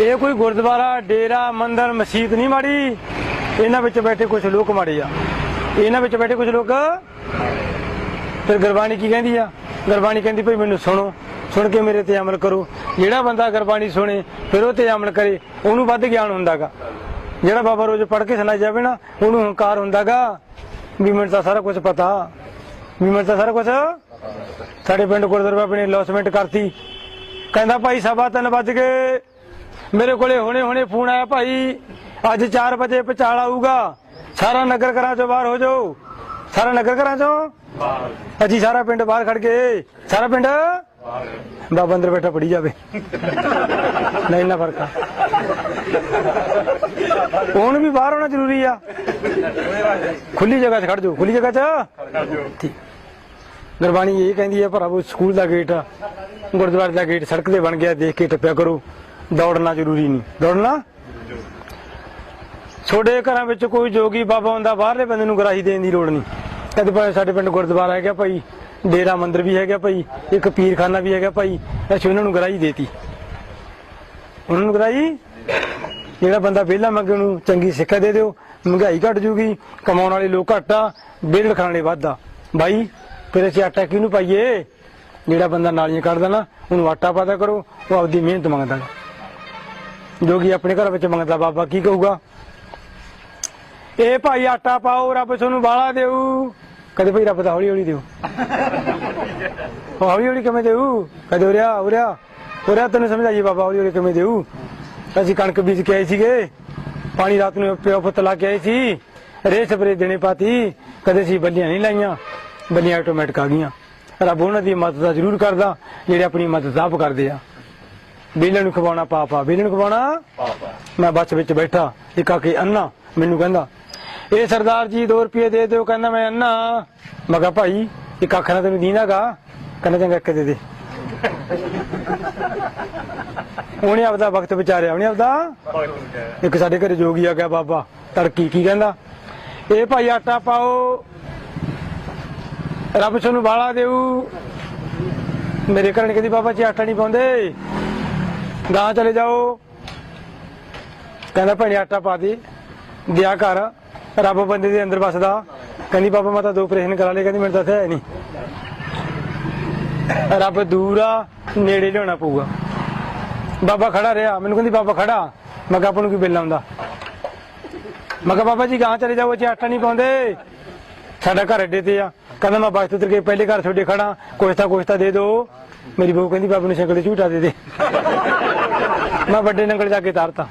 ਇਹ ਕੋਈ ਗੁਰਦੁਆਰਾ, ਡੇਰਾ, ਮੰਦਰ, ਮਸਜਿਦ ਨਹੀਂ ਮਾੜੀ। ਇਹਨਾਂ ਵਿੱਚ ਬੈਠੇ ਕੁਝ ਲੋਕ ਮਾੜੇ ਆ। ਇਹਨਾਂ ਵਿੱਚ ਬੈਠੇ ਕੁਝ ਲੋਕ, ਫਿਰ ਗੁਰਬਾਣੀ ਕੀ ਕਹਿੰਦੀ ਆ? ਗੁਰਬਾਣੀ ਕਹਿੰਦੀ ਭਈ ਮੈਨੂੰ ਸੁਣੋ, ਸੁਣ ਕੇ ਮੇਰੇ ਤੇ ਅਮਲ ਕਰੋ। ਜਿਹੜਾ ਬੰਦਾ ਗੁਰਬਾਣੀ ਸੁਣੇ, ਫਿਰ ਉਹ ਤੇ ਅਮਲ ਕਰੇ, ਉਹਨੂੰ ਵੱਧ ਗਿਆਨ ਹੁੰਦਾਗਾ। ਜਿਹੜਾ ਬਾਬਾ ਰੋਜ਼ ਪੜ੍ਹ ਕੇ ਸੁਣਾਈ ਜਾਵੇ ਨਾ, ਉਹਨੂੰ ਹੰਕਾਰ ਹੁੰਦਾਗਾ। ਵੀ ਮੈਨੂੰ ਤਾਂ ਸਾਰਾ ਕੁਝ ਪਤਾ। ਵੀ ਮੈਨੂੰ ਤਾਂ ਸਾਰਾ ਕੁਝ ਸਾਡੇ ਪਿੰਡ ਗੁਰਦੁਆਰਾ ਬਾਬੇ ਨੇ ਲੌਸਮੈਂਟ ਕਰਤੀ। ਕਹਿੰਦਾ ਭਾਈ ਸਵਾ ਤਿੰਨ ਵੱਜ ਗਏ। ਮੇਰੇ ਕੋਲੇ ਹੁਣੇ ਹੁਣੇ ਫੋਨ ਆਇਆ ਭਾਈ, ਅੱਜ 4 ਵਜੇ ਪਚਾਲ ਆਊਗਾ। ਸਾਰਾ ਨਗਰ ਘਰਾਂ ਚੋਂ ਬਾਹਰ ਹੋ ਜਾਓ। ਸਾਰਾ ਨਗਰ ਘਰਾਂ ਚੋਂ? ਅਸੀਂ ਸਾਰਾ ਪਿੰਡ ਬਾਹਰ ਖੜ ਗਏ। ਸਾਰਾ ਪਿੰਡ? ਬਾਬਾ ਅੰਦਰ ਬੈਠਾ ਪੜੀ ਜਾਵੇ। ਨਹੀਂ ਨਾ ਫ਼ਰਕ ਆ। ਹੁਣ ਵੀ ਬਾਹਰ ਹੋਣਾ ਜ਼ਰੂਰੀ ਆ। ਖੁੱਲੀ ਜਗ੍ਹਾ 'ਚ ਖੜ ਜਾਓ। ਖੁੱਲੀ ਜਗ੍ਹਾ 'ਚ? ਗੁਰਬਾਣੀ ਇਹ ਕਹਿੰਦੀ ਹੈ ਭਰਾਵੋ, ਸਕੂਲ ਦਾ ਗੇਟ ਗੁਰਦੁਆਰੇ ਦਾ ਗੇਟ ਸੜਕ ਤੇ ਬਣ ਗਿਆ। ਦੇਖ ਕੇ ਟੱਪਿਆ ਕਰੋ। ਦੌੜਨਾ ਜ਼ਰੂਰੀ ਨਹੀਂ। ਦੌੜਨਾ? ਛੋਡੇ ਘਰਾਂ ਵਿੱਚ ਕੋਈ ਜੋਗੀ ਬਾਬਾ ਹੁੰਦਾ, ਬਾਹਰਲੇ ਬੰਦੇ ਨੂੰ ਗਰਾਹੀ ਦੇਣ ਦੀ ਲੋੜ ਨਹੀਂ। ਕਦੇ ਭਾਵੇਂ ਸਾਡੇ ਪਿੰਡ ਗੁਰਦੁਆਰਾ ਹੈਗਾ ਭਾਈ, ਡੇਰਾ ਮੰਦਿਰ ਵੀ ਹੈਗਾ ਭਾਈ, ਇੱਕ ਪੀਰਖਾਨਾ ਵੀ ਹੈਗਾ ਭਾਈ, ਅਸੀਂ ਉਹਨਾਂ ਨੂੰ ਗਰਾਹੀ ਦੇਤੀ। ਉਹਨਾਂ ਨੂੰ ਗਰਾਹੀ? ਜਿਹੜਾ ਬੰਦਾ ਵਿਹਲਾ ਮੰਗੇ ਨੂੰ ਚੰਗੀ ਸਿੱਖਿਆ ਦੇ ਦਿਓ, ਮਹਿੰਗਾਈ ਘਟ ਜੂਗੀ, ਕਮਾਉਣ ਵਾਲੇ ਲੋਕ ਘੱਟ ਆ ਵਿਹਲ ਖਾਣ ਵਾਲੇ ਵੱਧ ਆ। ਬਾਈ, ਫਿਰ ਅਸੀਂ ਆਟਾ ਕਿਹਨੂੰ ਪਾਈਏ? ਜਿਹੜਾ ਬੰਦਾ ਨਾਲੀਆਂ ਕੱਢਦਾ ਨਾ, ਉਹਨੂੰ ਆਟਾ ਪਾਦਾ ਕਰੋ, ਉਹ ਆਪਦੀ ਮਿਹਨਤ ਮੰਗਦਾ। ਜੋ ਕਿ ਆਪਣੇ ਘਰ ਵਿੱਚ ਮੰਗਦਾ ਬਾਬਾ ਕੀ ਕਹੂਗਾ? ਇਹ ਭਾਈ ਆਟਾ ਪਾਓ, ਰੱਬ ਤੁਹਾਨੂੰ ਬਾਲਾ ਦੇਊ। ਕਦੇ ਭਾਈ ਰੱਬ ਤਾਂ ਹੌਲੀ ਹੌਲੀ ਦੇਊ ਉਹ ਹੌਲੀ ਹੌਲੀ ਕਿਵੇਂ ਦੇਊ ਕਦੇ ਉਰਿਆ ਉਰਿਆ ਉਰਿਆ ਤੈਨੂੰ ਸਮਝਾਈਏ ਬਾਬਾ ਹੌਲੀ ਹੌਲੀ ਕਿਵੇਂ ਦੇਊ? ਅਸੀਂ ਕਣਕ ਬੀਜ ਕੇ ਆਏ ਸੀਗੇ। ਪਾਣੀ ਰਾਤ ਨੂੰ ਪਿਓ ਪੁੱਤ ਲਾ ਕੇ ਆਏ ਸੀ। ਰੇ ਸਪਰੇ ਦੇਣੇ ਪਾਤੀ। ਕਦੇ ਸੀ ਬੱਲੀਆਂ ਨਹੀਂ ਲਾਈਆਂ। ਬੱਲੀਆਂ ਆਟੋਮੈਟਿਕ ਆ ਗਈਆਂ। ਰੱਬ ਉਹਨਾਂ ਦੀ ਮਦਦ ਜ਼ਰੂਰ ਕਰਦਾ। ਜਿਹੜੇ ਆਪਣੀ ਮਦਦ ਆਪ ਕਰਦੇ ਆ। ਬੇਲਣ ਨੂੰ ਖਵਾਉਣਾ ਪਾਪਾ ਬੇਲਣ ਨੂੰ ਖਵਾਉਣਾ ਪਾਪਾ ਮੈਂ ਬੱਸ ਵਿੱਚ ਬੈਠਾ ਇੱਕ ਆ ਕੇ ਅੰਨਾ ਮੈਨੂੰ ਕਹਿੰਦਾ। ਇਹ ਸਰਦਾਰ ਜੀ 2 ਰੁਪਏ ਦੇ ਦਿਓ ਕਹਿੰਦਾ ਮੈਂ ਅੰਨਾ। ਮੈਂ ਕਿਹਾ ਭਾਈ ਇੱਕ ਅੱਖ ਨਾਲ ਤੈਨੂੰ ਦੀਨਾਗਾ ਕਹਿੰਦਾ ਚੰਗਾ ਇੱਕ ਦੇ ਦੇ। ਉਹਨੇ ਆਪਦਾ ਵਕਤ ਵਿਚਾਰਿਆ ਉਹਨੇ ਆਪਦਾ ਇੱਕ ਸਾਡੇ ਘਰੇ ਜੋਗੀ ਆ ਗਿਆ ਬਾਬਾ ਤੜਕੀ ਕੀ ਕਹਿੰਦਾ? ਇਹ ਭਾਈ ਆਟਾ ਪਾਓ ਰੱਬ ਤੁਹਾਨੂੰ ਬਾਲਾ ਦੇਊ। ਮੇਰੇ ਘਰ ਨੇ ਕਹਿੰਦੀ ਬਾਬਾ ਜੀ ਆਟਾ ਨਹੀਂ ਪਾਉਂਦੇ। ਗਾਂ ਚਲੇ ਜਾਓ। ਕਹਿੰਦਾ ਭੈਣੇ ਆਟਾ ਪਾ ਦੇ ਦਿਆ ਕਰ ਰੱਬ ਬੰਦੇ ਦੇ ਅੰਦਰ ਵਸਦਾ। ਕਹਿੰਦੀ, ਬਾਬਾ, ਮੈਂ ਤਾਂ ਦੋ ਪ੍ਰੇਸ਼ਨ ਕਰਾ ਲਏ। ਕਹਿੰਦੀ, ਮੈਨੂੰ ਤਾਂ ਹੈ ਨਹੀਂ। ਰੱਬ ਦੂਰ ਆ, ਨੇੜੇ ਲਿਆਉਣਾ ਪਊਗਾ। ਬਾਬਾ ਖੜਾ ਰਿਹਾ। ਮੈਨੂੰ ਕਹਿੰਦੀ, ਬਾਬਾ, ਖੜਾ। ਮੈਂ ਕਿਹਾ, ਆਪਾਂ ਨੂੰ ਕੀ ਬਿੱਲ ਆਉਂਦਾ? ਮੈਂ ਕਿਹਾ, ਬਾਬਾ ਜੀ, ਗਾਂ ਚਲੇ ਜਾਓ, ਇੱਥੇ ਆਟਾ ਨਹੀਂ ਪਾਉਂਦੇ। ਸਾਡਾ ਘਰ ਅੱਡੇ ਤੇ ਆ। ਕਹਿੰਦਾ, ਮੈਂ ਬੱਸ ਉਤਰ ਕੇ ਪਹਿਲੇ ਘਰ ਤੁਹਾਡੇ ਖੜਾ। ਕੁਛ ਤਾਂ ਕੁਛ ਤਾਂ ਦੇ ਦਿਓ। ਮੇਰੀ ਬਹੂ ਕਹਿੰਦੀ, ਬਾਬੂ ਨੂੰ ਸ਼ਕਲ ਤੇ ਝੂਟਾ ਦੇ ਦੇ। ਮੈਂ ਵੱਡੇ ਨੰਗਲ ਜਾ ਕੇ ਤਾਰਤਾ